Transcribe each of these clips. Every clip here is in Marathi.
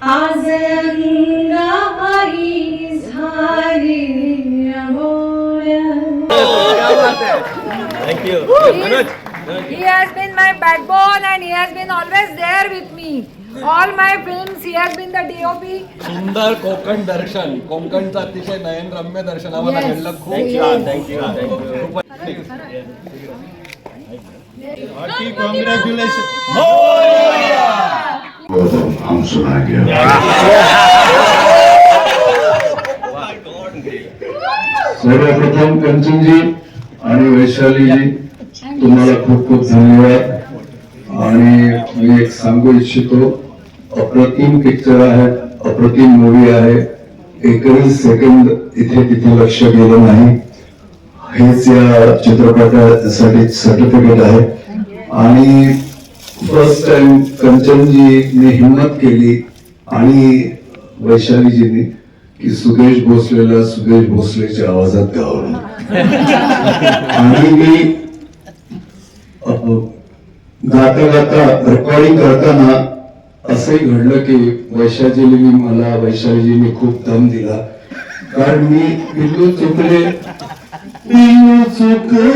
आज झाली अबोल्या. Thank you He has been my backbone and he has been always there with me. All my films, he has been the DOP. सुंदर कोकण दर्शन कोकणचं अतिशय नयनरम्य दर्शन आम्हाला Yes. घडलं खूप थँक्यू छान थँक्यू थँक्यू हम सुना गया सर्वप्रथम कंचनजी आणि वैशालीजी तुम्हाला खूप खूप धन्यवाद. आणि मी एक सांगू इच्छितो अप्रतिम पिक्चर आहे अप्रतिम मूवी आहे. एकही सेकंद इथे तिथे लक्ष गेलं नाही. हेच या चित्रपटासाठी सर्टिफिकेट आहे. आणि फर्स्ट टाइम कंचनजीने हिंमत केली आणि वैशालीजीने की सुदेश भोसलेला सुदेश भोसलेच्या आवाजात गावलं आणि मी गाता गाता रेकॉर्डिंग करताना असंही घडलं की वैशालीजीने मला वैशालीजीने खूप दम दिला. कारण मी पिल्लू चुकले चुकले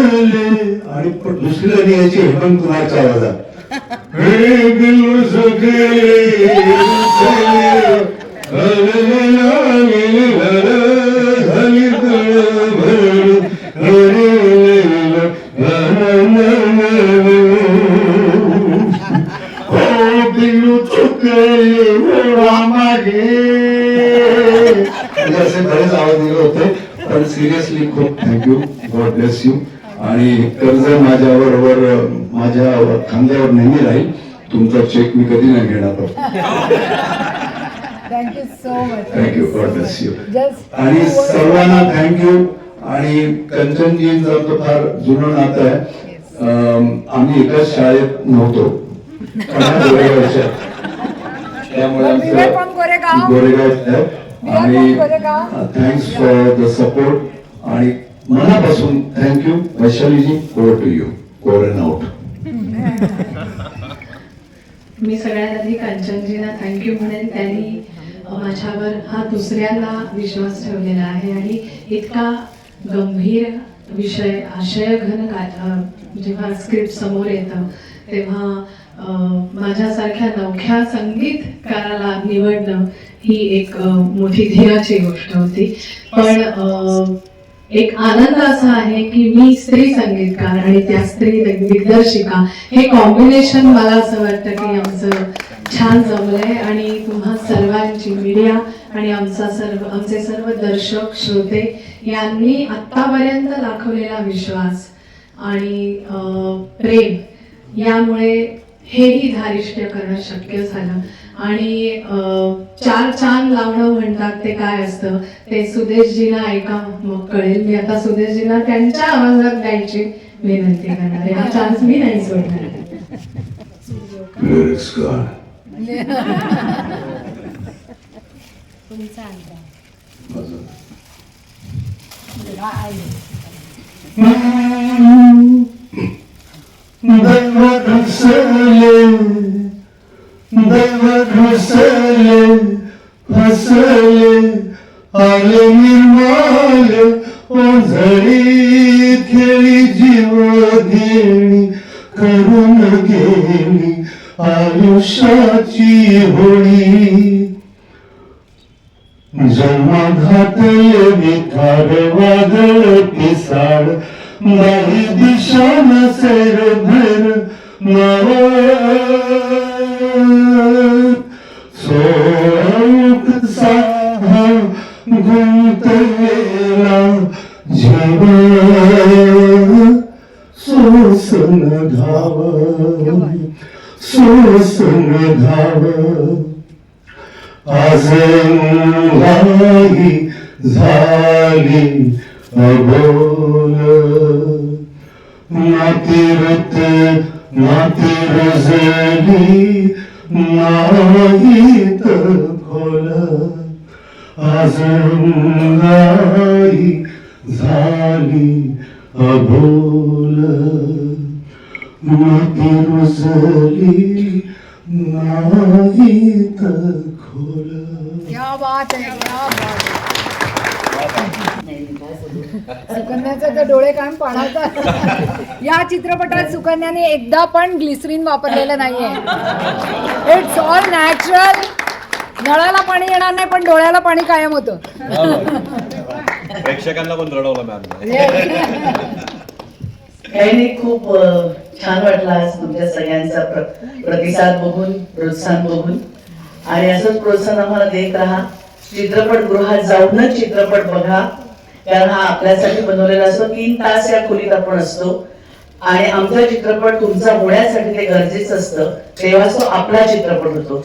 आणि दुसरी गाणी यायची हेमंत कुमारच्या आवाजात. हे असे बरेच आवाज दिले होते पण सिरियसली खूप थँक्यू गॉड ब्लेस यू आणि कर्ज माझ्या बरोबर माझ्या खांद्यावर नेहमी राहील तुमचा चेक मी कधी नाही घेणार. So much. Thank you God bless you आणि सर्वांना थँक्यू आणि कंचनजींचं तर फार जुनं नातं आहे. आम्ही एकाच शाळेत नव्हतो. त्यामुळे आमचं गोरेगाव. आणि. थँक्स फॉर द सपोर्ट आणि मनापासून thank you Vaishaliji over to you over and out मी सगळ्यात आधी कांचनजीना थँक्यू म्हणेन. त्यांनी माझ्यावर हा दुसऱ्यांदा विश्वास ठेवलेला आहे आणि इतका गंभीर विषय आशयघन का जेव्हा स्क्रिप्ट समोर येतं तेव्हा माझ्यासारख्या नवख्या संगीतकाराला निवडणं ही एक मोठी ध्येयाची गोष्ट होती. पण एक आनंद असा आहे की मी स्त्री संगीतकार आणि त्या स्त्री दिग्दर्शिका. हे कॉम्बिनेशन मला असं वाटतं की आमचं छान जमलंय आणि तुम्हा सर्वांची मीडिया आणि आमचा सर्व आमचे सर्व दर्शक श्रोते यांनी आत्तापर्यंत दाखवलेला विश्वास आणि अं, प्रेम यामुळे हेही धारिष्ट्य करणं शक्य झालं. आणि चार चांद लावणं म्हणतात ते काय असतं ते सुदेशजीला ऐका मग कळेल मी आता सुदेशजीला त्यांच्या आवाजात गायची विनंती करणार आहे हा चान्स मी नाही सोडणार लिरिक्स का दैव आले निर्माल ओझळी खेळी जीव घेणी करून गेली आयुष्याची होळी जन्म घातले विठार वादळ पिसाळ नाही दिशा नसेल भर गुंतलेला जीव सोसन घाव सोसन आज आजही झाली अबोल. नातीरत नाती रजली नाहीत खोल आजही झाली अबोल. नाती रुजली नाहीत खोल क्या बात है क्या बात सुकन्याचे तर डोळे कान पाण्याचा या चित्रपटात सुकन्याने एकदा पण ग्लिसरीन वापरलेलं नाहीये. इट्स ऑल नॅचरल नळाला पाणी येणार नाही पण डोळ्याला पाणी कायम होतं. प्रेक्षकांना पण रडवलं मॅम. काही नाही खूप छान वाटलं आज तुमच्या सगळ्यांचा प्र- प्रतिसाद बघून प्रोत्साहन बघून. आणि असंच प्रोत्साहन आम्हाला देत राहा. चित्रपटगृहात जाऊनच चित्रपट बघा. कारण हा आपल्यासाठी बनवलेला असतो. तीन तास या खोलीत आपण असतो. आणि आमचा चित्रपट तुमचा होण्यासाठी ते गरजेचं असतं. तेव्हा तो आपला चित्रपट होतो.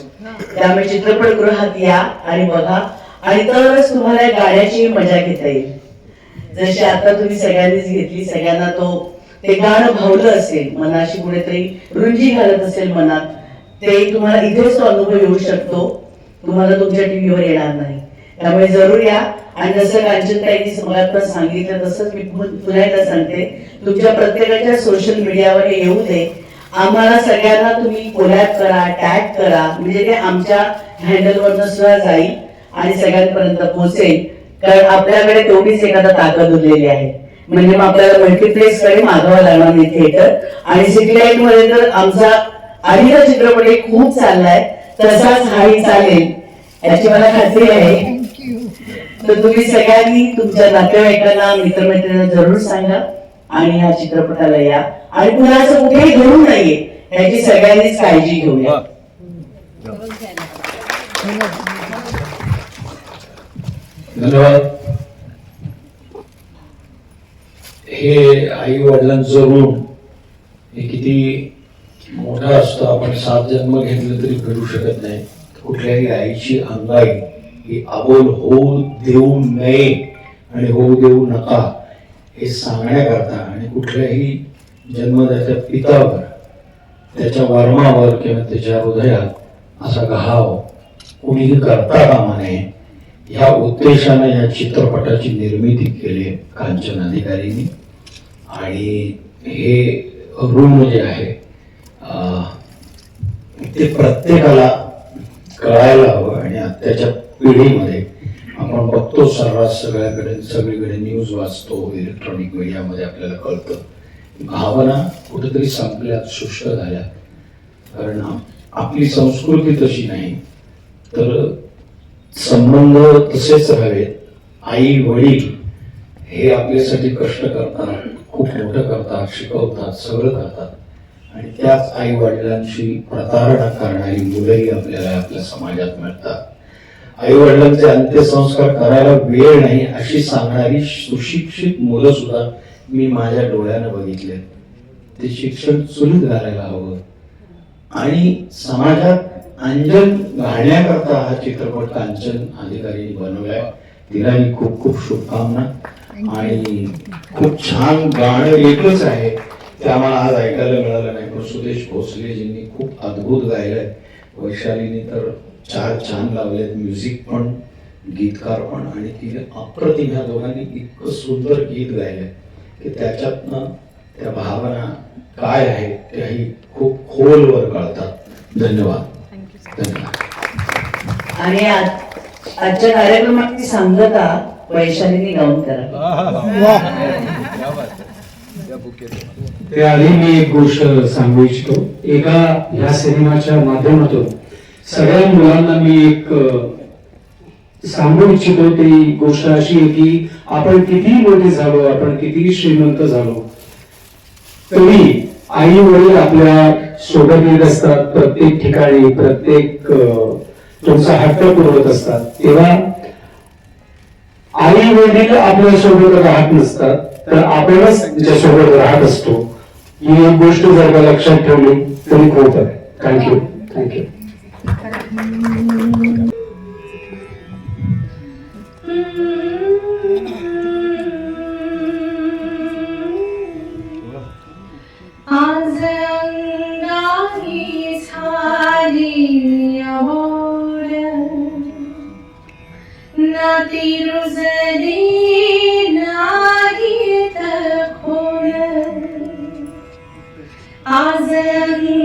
त्यामुळे चित्रपटगृहात या आणि बघा. आणि तरच तुम्हाला गाण्याची मजा घेता येईल. जशी आता तुम्ही सगळ्यांनीच घेतली सगळ्यांना तो ते गाणं भावलं असेल मनाशी कुठेतरी रुंजी घालत असेल मनात ते तुम्हाला इथेच तो अनुभव येऊ शकतो. तुम्हाला तुमच्या टीव्हीवर येणार नाही. त्यामुळे जरूर या. आणि जसं कांचनताईंनी समाजात पण सांगितलं तसंच मी पुन्हा एकदा सांगते. तुमच्या प्रत्येकाच्या सोशल मीडियावर येऊ दे. आम्हाला सगळ्यांना तुम्ही कोलॅब करा टॅग करा. म्हणजे ते आमच्या हँडलवरनं सुद्धा जाईल आणि सगळ्यांपर्यंत पोहोचेल. कारण आपल्याकडे तेवढीच एखादा ताकद उरलेली आहे. म्हणजे मग आपल्याला मल्टिप्लेक्सकडे मागावं लागणार नाही थिएटर आणि सिटीलाईटमध्ये तर आमचा आधीचा चित्रपट एक खूप चाललाय तसाच हाही चालेल. याची मला खात्री आहे. तर तुम्ही सगळ्यांनी तुमच्या नातेवाईकांना मित्रमैत्रिणींना जरूर सांगा आणि ह्या चित्रपटाला या. आणि पुन्हा असं कुठेही घडू नाहीये याची सगळ्यांनीच काळजी घेऊया. धन्यवाद. हे आई वडिलांचं ऋण हे किती मोठा असतो आपण सात जन्म घेतलं तरी फेडू शकत नाही. कुठल्याही आईची अंगाई ही अबोल होऊ देऊ नये आणि होऊ देऊ नका हे सांगण्याकरता आणि कुठल्याही जन्मदात्या पितावर त्याच्या वर्मावर किंवा त्याच्या हृदयात असा घाव कुणीही करता कामा नये. ह्या उद्देशाने या चित्रपटाची निर्मिती केली आहे कांचन अधिकारींनी. आणि हे ऋण जे आहे ते प्रत्येकाला कळायला हवं आणि आत्ताच्या पिढीमध्ये. आपण बघतो सर्रास सगळ्याकडे सगळीकडे न्यूज वाचतो इलेक्ट्रॉनिक मीडियामध्ये आपल्याला कळतं. भावना कुठेतरी संपल्यात शुष्क झाल्या कारण आपली संस्कृती तशी नाही. तर संबंध तसेच राहावेत आई वडील हे आपल्यासाठी कष्ट करतात खूप मोठं करतात शिकवतात सगळं करतात. आणि त्याच आई वडिलांशी प्रतारणा करणारी मुलंही आपल्याला आपल्या समाजात मिळतात. आई वडिलांचे अंत्यसंस्कार करायला वेळ नाही अशी सांगणारी सुशिक्षित मुलं सुद्धा मी माझ्या डोळ्यानं बघितले. ते शिक्षण चुलीत घालायला हवं. आणि समाजात अंजन घालण्याकरता हा चित्रपट कांचन अधिकारी बनवलाय. तिलाही खूप खूप शुभकामना आणि खूप छान गाणं एकच आहे. ते आम्हाला आज ऐकायला मिळालं नाही पण सुदेश भोसलेजींनी खूप अद्भुत गायलंय. वैशालीनी तर चार छान लावलेत म्युझिक पण गीतकार पण आणि तिने अप्रतिम. ह्या दोघांनी इतकं सुंदर गीत गायलंय की त्याच्यातनं त्या भावना काय आहेत त्याही खूप खोलवर कळतात. धन्यवाद. धन्यवाद. आणि आज- आजच्या कार्यक्रमाची सांगता वैशालीने गाऊन करा. त्याआधी मी एक गोष्ट सांगू इच्छितो. एका ह्या सिनेमाच्या माध्यमातून सगळ्या मुलांना मी एक सांगू इच्छितो ती गोष्ट अशी आहे की आपण कितीही मोठे झालो आपण कितीही श्रीमंत झालो तरी आई वडील आपल्यासोबत येत असतात प्रत्येक ठिकाणी प्रत्येक तुमचा हट्ट पुरवत असतात. तेव्हा आई वडील आपल्यासोबत राहत नसतात तर आपणच त्यांच्यासोबत राहत असतो. ही एक गोष्ट जर का लक्षात ठेवली तरी खूप आहे. थँक्यू थँक्यू रुजले नाहीत खोड आज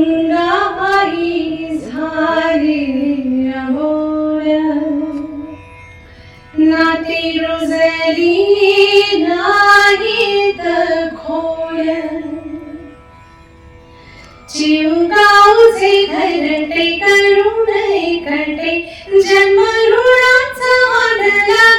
अंगाई झाली अमोल नाती रुजली नाहीत खोड चिवगावचे घरटे करुण एकटे जन्म ऋणाचा आनला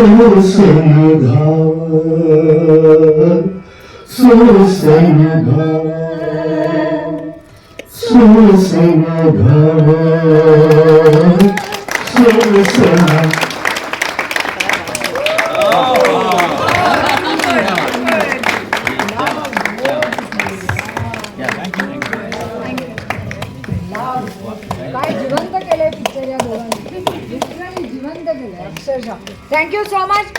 सोसन घाव सोसन घाव सोसन घाव सोसन so much.